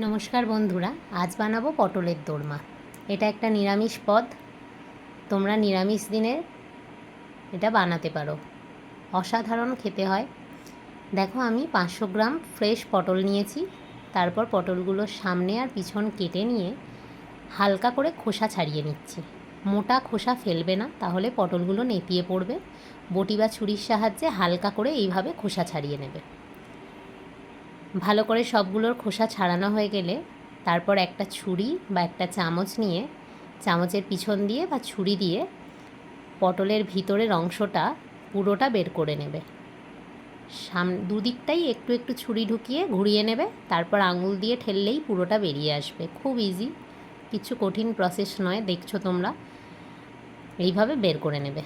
নমস্কার বন্ধুরা, আজ বানাবো পটলের দোরমা। এটা একটা নিরামিষ পদ, তোমরা নিরামিষ দিনে এটা বানাতে পারো। অসাধারণ খেতে হয়। দেখো আমি পাঁচশো গ্রাম ফ্রেশ পটল নিয়েছি, তারপর পটলগুলো সামনে আর পিছন কেটে নিয়ে হালকা করে খোসা ছাড়িয়ে নিচ্ছি। মোটা খোসা ফেলবে না, তাহলে পটলগুলো নেতিয়ে পড়বে। বটি বা ছুরির সাহায্যে হালকা করে এইভাবে খোসা ছাড়িয়ে নেবে। ভালো করে সবগুলোর খোসা ছাড়ানো হয়ে গেলে তারপর একটা ছুরি বা একটা চামচ নিয়ে চামচের পিছন দিয়ে বা ছুরি দিয়ে পটলের ভিতরের অংশটা পুরোটা বের করে নেবে। সাম, দুদিকটাই একটু একটু ছুরি ঢুকিয়ে ঘুরিয়ে নেবে, তারপর আঙুল দিয়ে ঠেললেই পুরোটা বেরিয়ে আসবে। খুব ইজি কিছু কঠিন প্রসেস নয়, দেখছ তোমরা। এইভাবে বের করে নেবে।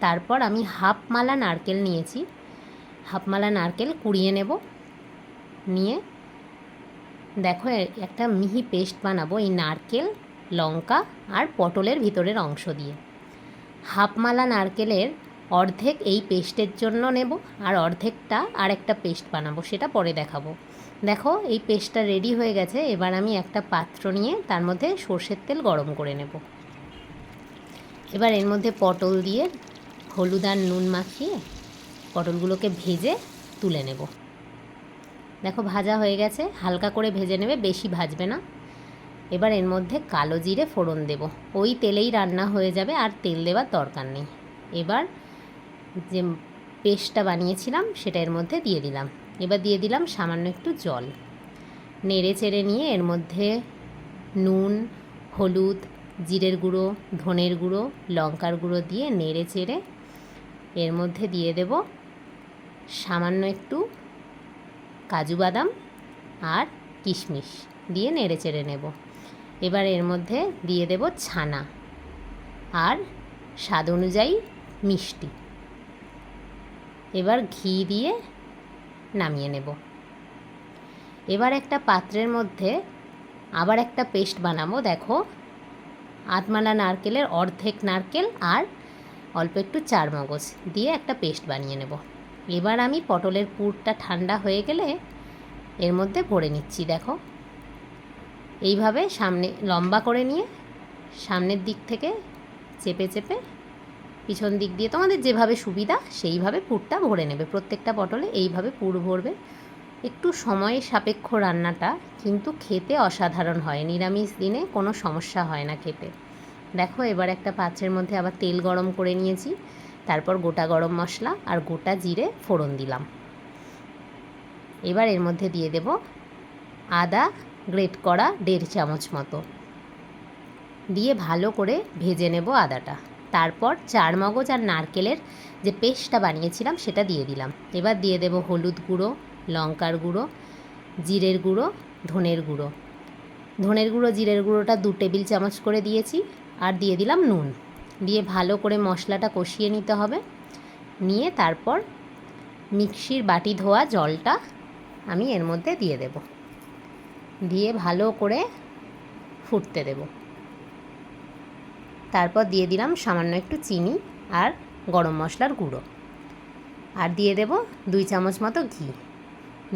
তারপর আমি হাফ মালা নারকেল নিয়েছি। হাফ মালা নারকেল কুড়িয়ে নেব। নিয়ে দেখো একটা মিহি পেস্ট বানাবো এই নারকেল, লঙ্কা আর পটলের ভিতরের অংশ দিয়ে। হাফমালা নারকেলের অর্ধেক এই পেস্টের জন্য নেব আর অর্ধেকটা আর একটা পেস্ট বানাবো, সেটা পরে দেখাবো। দেখো, এই পেস্টটা রেডি হয়ে গেছে, এবার আমি একটা পাত্র নিয়ে তার মধ্যে সর্ষের তেল গরম করে নেব। এবার এর মধ্যে পটল দিয়ে হলুদ আর নুন মাখিয়ে পটলগুলোকে ভেজে তুলে নেব। দেখো, ভাজা হয়ে গেছে। হালকা করে ভেজে নেবে, বেশি ভাজবে না। এবার এর মধ্যে কালো জিরে ফোড়ন দেব। ওই তেলেই রান্না হয়ে যাবে, আর তেল দেওয়ার দরকার নেই। এবার যে পেস্টটা বানিয়েছিলাম, সেটা এর মধ্যে দিয়ে দিলাম। এবার দিয়ে দিলাম সামান্য একটু জল। নেড়ে চেড়ে নিয়ে এর মধ্যে নুন, হলুদ, জিরের গুঁড়ো, ধনের গুঁড়ো, লঙ্কার গুঁড়ো দিয়ে নেড়ে চেড়ে এর মধ্যে দিয়ে দেব সামান্য একটু কাজু বাদাম আর কিশমিশ দিয়ে নেড়ে চেড়ে নেব। এবার এর মধ্যে দিয়ে দেব ছানা আর স্বাদ অনুযায়ী মিষ্টি। এবার ঘি দিয়ে নামিয়ে নেব। এবার একটা পাত্রের মধ্যে আবার একটা পেস্ট বানাবো। দেখো আটমালা নারকেলের অর্ধেক নারকেল আর অল্প একটু চার মগজ দিয়ে একটা পেস্ট বানিয়ে নেব। এবার আমি পটলের পুরটা ঠান্ডা হয়ে গেলে এর মধ্যে ভরে নিচ্ছি, দেখো। এইভাবে সামনে লম্বা করে নিয়ে সামনের দিক থেকে চেপে চেপে পিছন দিক দিয়ে তোমাদের যেভাবে সুবিধা সেইভাবে পুরটা ভরে নেবে। প্রত্যেকটা পটলে এইভাবে পুর ভরবে। একটু সময় সাপেক্ষ রান্নাটা কিন্তু খেতে অসাধারণ হয়। নিরামিষ দিনে কোনো সমস্যা হয় না খেতে। দেখো, এবার একটা পাত্রের মধ্যে আবার তেল গরম করে নিয়েছি। তারপর গোটা গরম মশলা আর গোটা জিরে ফোড়ন দিলাম। এবার এর মধ্যে দিয়ে দেব আদা গ্রেট করা দেড় চামচ মতো। দিয়ে ভালো করে ভেজে নেব আদাটা। তারপর চার মগজ আর নারকেলের যে পেস্টটা বানিয়েছিলাম সেটা দিয়ে দিলাম। এবার দিয়ে দেব হলুদ গুঁড়ো, লঙ্কার গুঁড়ো, জিরের গুঁড়ো, ধনের গুঁড়ো। ধনের গুঁড়ো, জিরের গুঁড়োটা দু টেবিল চামচ করে দিয়েছি আর দিয়ে দিলাম নুন। দিয়ে ভালো করে মশলাটা কষিয়ে নিতে হবে। নিয়ে তারপর মিক্সির বাটি ধোয়া জলটা আমি এর মধ্যে দিয়ে দেব। দিয়ে ভালো করে ফুটতে দেব। তারপর দিয়ে দিলাম সামান্য একটু চিনি আর গরম মশলার গুঁড়ো। আর দিয়ে দেব দুই চামচ মতো ঘি।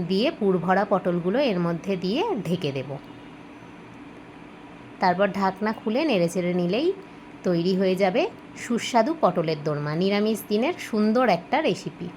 দিয়ে পুর ভরা পটলগুলো এর মধ্যে দিয়ে ঢেকে দেব। তারপর ঢাকনা খুলে নেড়ে চেড়ে নিলেই তৈরি হয়ে যাবে সুস্বাদু পটলের দোরমা। নিরামিষ দিনের সুন্দর একটা রেসিপি।